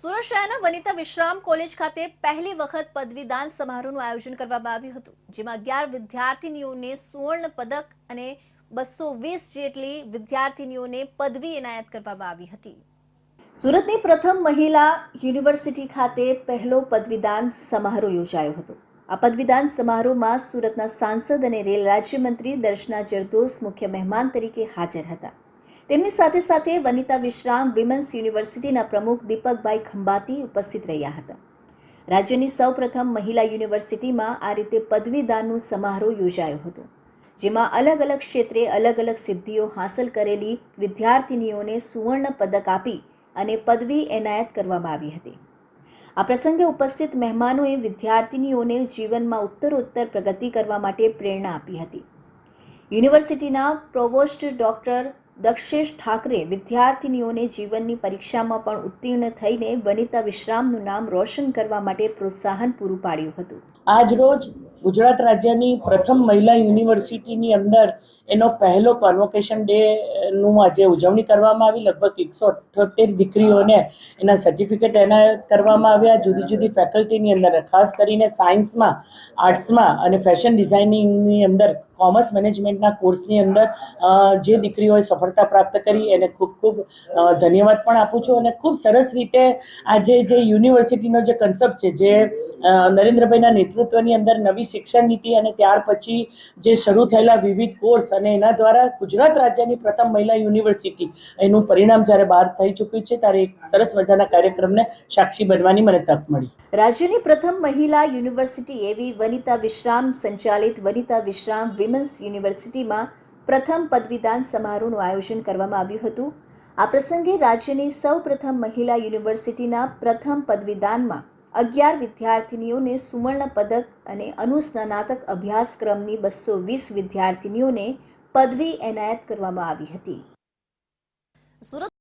સુરત શહેરના વનિતા વિશ્રામ કોલેજ ખાતે પહેલી વખત પદવીદાન સમારોહનું આયોજન કરવામાં આવ્યું હતું, જેમાં અગિયાર વિદ્યાર્થીનીઓને સુવર્ણ પદક અને બસો વીસ જેટલી વિદ્યાર્થીનીઓને પદવી એનાયત કરવામાં આવી હતી. સુરતની પ્રથમ મહિલા યુનિવર્સિટી ખાતે પહેલો પદવીદાન સમારોહ યોજાયો હતો. આ પદવીદાન સમારોહમાં સુરતના સાંસદ અને રેલ રાજ્યમંત્રી દર્શના જરદોસ મુખ્ય મહેમાન તરીકે હાજર હતા. તેમની સાથે સાથે વનિતા વિશ્રામ વિમન્સ યુનિવર્સિટીના પ્રમુખ દીપકભાઈ ખંભાતી ઉપસ્થિત રહ્યા હતા. રાજ્યની સૌપ્રથમ મહિલા યુનિવર્સિટીમાં આ રીતે પદવીદાનનું સમારોહ યોજાયો હતો, જેમાં અલગ અલગ ક્ષેત્રે અલગ અલગ સિદ્ધિઓ હાંસલ કરેલી વિદ્યાર્થિનીઓને સુવર્ણ પદક આપી અને પદવી એનાયત કરવામાં આવી હતી. આ પ્રસંગે ઉપસ્થિત મહેમાનોએ વિદ્યાર્થિનીઓને જીવનમાં ઉત્તરોત્તર પ્રગતિ કરવા માટે પ્રેરણા આપી હતી. યુનિવર્સિટીના પ્રોવોસ્ટ ડોક્ટર દક્ષેશ ઠાકરે વિદ્યાર્થિનીઓને જીવનની પરીક્ષામાં પણ ઉત્તીર્ણ થઈને વનિતા વિશ્રામનું નામ રોશન કરવા માટે પ્રોત્સાહન પૂરું પાડ્યું હતું. આજ રોજ ગુજરાત રાજ્યની પ્રથમ મહિલા યુનિવર્સિટીની અંદર એનો પહેલો કોન્વોકેશન ડે નું આજે ઉજવણી કરવામાં આવી. લગભગ એકસો અઠ્યોતેર દીકરીઓને એના સર્ટિફિકેટ એનાયત કરવામાં આવ્યા. જુદી જુદી ફેકલ્ટીની અંદર, ખાસ કરીને સાયન્સમાં આર્ટ્સમાં અને ફેશન ડિઝાઇનિંગની અંદર કોમર્સ મેનેજમેન્ટના કોર્સની અંદર જે દીકરીઓએ સફળતા પ્રાપ્ત કરી, એને ખૂબ ખૂબ ધન્યવાદ પણ આપું છું અને ખૂબ સરસ રીતે આજે જે યુનિવર્સિટીનો જે કન્સેપ્ટ છે, જે નરેન્દ્રભાઈના નેતૃત્વની અંદર નવી શિક્ષણ નીતિ અને ત્યાર પછી જે શરૂ થયેલા વિવિધ કોર્સ અને એના દ્વારા ગુજરાત રાજ્યની પ્રથમ મહિલા યુનિવર્સિટી, એનું પરિણામ જ્યારે બહાર થઈ ચૂક્યું છે, ત્યારે એક સરસ મજાના કાર્યક્રમને સાક્ષી બનવાની મને તક મળી. રાજ્યની પ્રથમ મહિલા યુનિવર્સિટી એવી વનિતા વિશ્રામ સંચાલિત વનિતા વિશ્રામ વિમન્સ યુનિવર્સિટીમાં પ્રથમ પદવીદાન સમારોહનું આયોજન કરવામાં આવ્યું હતું. આ પ્રસંગે રાજ્યની સૌ પ્રથમ મહિલા યુનિવર્સિટીના પ્રથમ પદવીદાનમાં અગિયાર વિદ્યાર્થિનીઓને સુવર્ણ પદક અને અનુસ્નાતક અભ્યાસક્રમની બસો વીસ વિદ્યાર્થિનીઓને પદવી એનાયત કરવામાં આવી હતી. સુરત